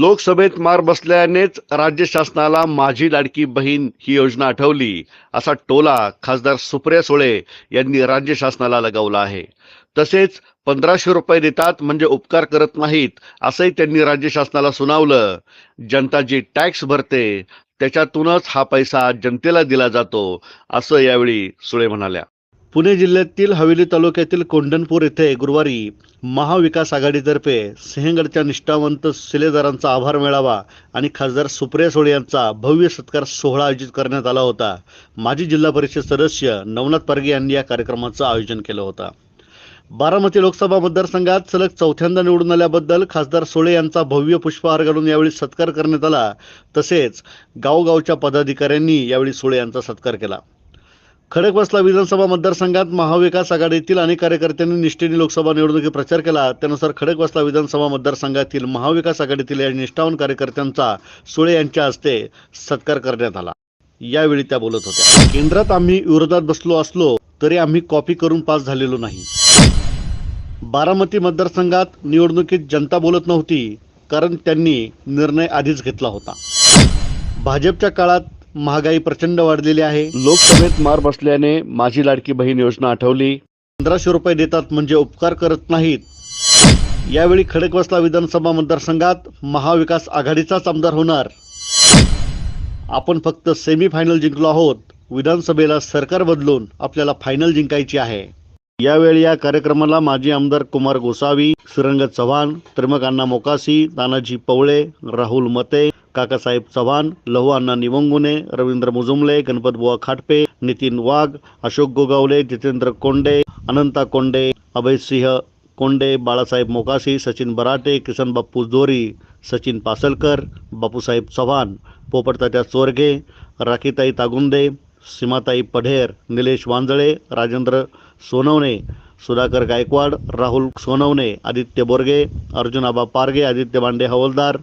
लोकसभेत मार बसल्यानेच राज्य शासनाला माझी लाडकी बहीण ही योजना आठवली असा टोला खासदार सुप्रिया सुळे यांनी राज्य शासनाला लगावला आहे. तसेच पंधराशे रुपये देतात म्हणजे उपकार करत नाहीत असंही त्यांनी राज्य शासनाला सुनावलं. जनता जी टॅक्स भरते त्याच्यातूनच हा पैसा जनतेला दिला जातो असं यावेळी सुळे म्हणाल्या. पुणे जिल्ह्यातील हवेली तालुक्यातील कोंढणपूर येथे गुरुवारी महाविकास आघाडीतर्फे सिंहगडच्या निष्ठावंत शिलेदारांचा आभार मेळावा आणि खासदार सुप्रिया सुळे यांचा भव्य सत्कार सोहळा आयोजित करण्यात आला होता. माजी जिल्हा परिषद सदस्य नवनाथ पारगे यांनी या कार्यक्रमाचं आयोजन केलं होतं. बारामती लोकसभा मतदारसंघात सलग चौथ्यांदा निवडून आल्याबद्दल खासदार सोळे यांचा भव्य पुष्पहार घालून यावेळी सत्कार करण्यात आला. तसेच गावगावच्या पदाधिकाऱ्यांनी यावेळी सोळे यांचा सत्कार केला. खडकवासला विधानसभा मतदारसंघात महाविकास आघाडीतील अनेक कार्यकर्त्यांनी निष्ठेने लोकसभा निवडणुकीत प्रचार केला. त्यानुसार खडकवासला विधानसभा मतदारसंघातील महाविकास आघाडीतील या निष्ठावान कार्यकर्त्यांचा सुळे यांच्या हस्ते सत्कार करण्यात आला. यावेळी त्या बोलत होत्या. केंद्रात आम्ही विरोधात बसलो असलो तरी आम्ही कॉपी करून पास झालेलो नाही. बारामती मतदारसंघात निवडणुकीत जनता बोलत नव्हती कारण त्यांनी निर्णय आधीच घेतला होता. भाजपच्या काळात महागाई प्रचंड वाढलेली आहे. लोकसभेत मार बसल्याने माझी लाडकी बहीण योजना आठवली. पंधराशे रुपये देतात म्हणजे उपकार करत नाहीत. यावेळी खडकवासला विधानसभा मतदारसंघात महाविकास आघाडीचाच आमदार होणार. आपण फक्त सेमी फायनल जिंकलो आहोत. विधानसभेला सरकार बदलून आपल्याला फायनल जिंकायची आहे. यावेळी या कार्यक्रमाला माजी आमदार कुमार गोसावी श्रीरंग चव्हाण त्रिमकांना मोकासी तानाजी पवळे राहुल मते काकासाहेब चव्हाण लहू अण्णा निवंगुने रवींद्र मुजुमले गणपतबुवा खाटपे नितीन वाघ अशोक गोगावले जितेंद्र कोंडे अनंता कोंडे अभयसिंह कोंडे बाळासाहेब मोकासी सचिन बराटे किसन बाप्पू जोरी सचिन पासलकर बापूसाहेब चव्हाण पोपटतात्या चोरगे राखीताई तागुंदे सीमाताई पढेर निलेश वांजळे राजेंद्र सोनवणे सुधाकर गायकवाड राहुल सोनवणे आदित्य बोरगे अर्जुनाबा पारगे आदित्य बांडे हवलदार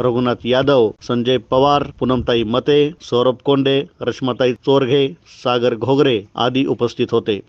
रघुनाथ यादव संजय पवार पूनमताई मते सौरभ कोंडे रश्माताई चोरघे सागर घोगरे आदी उपस्थित होते.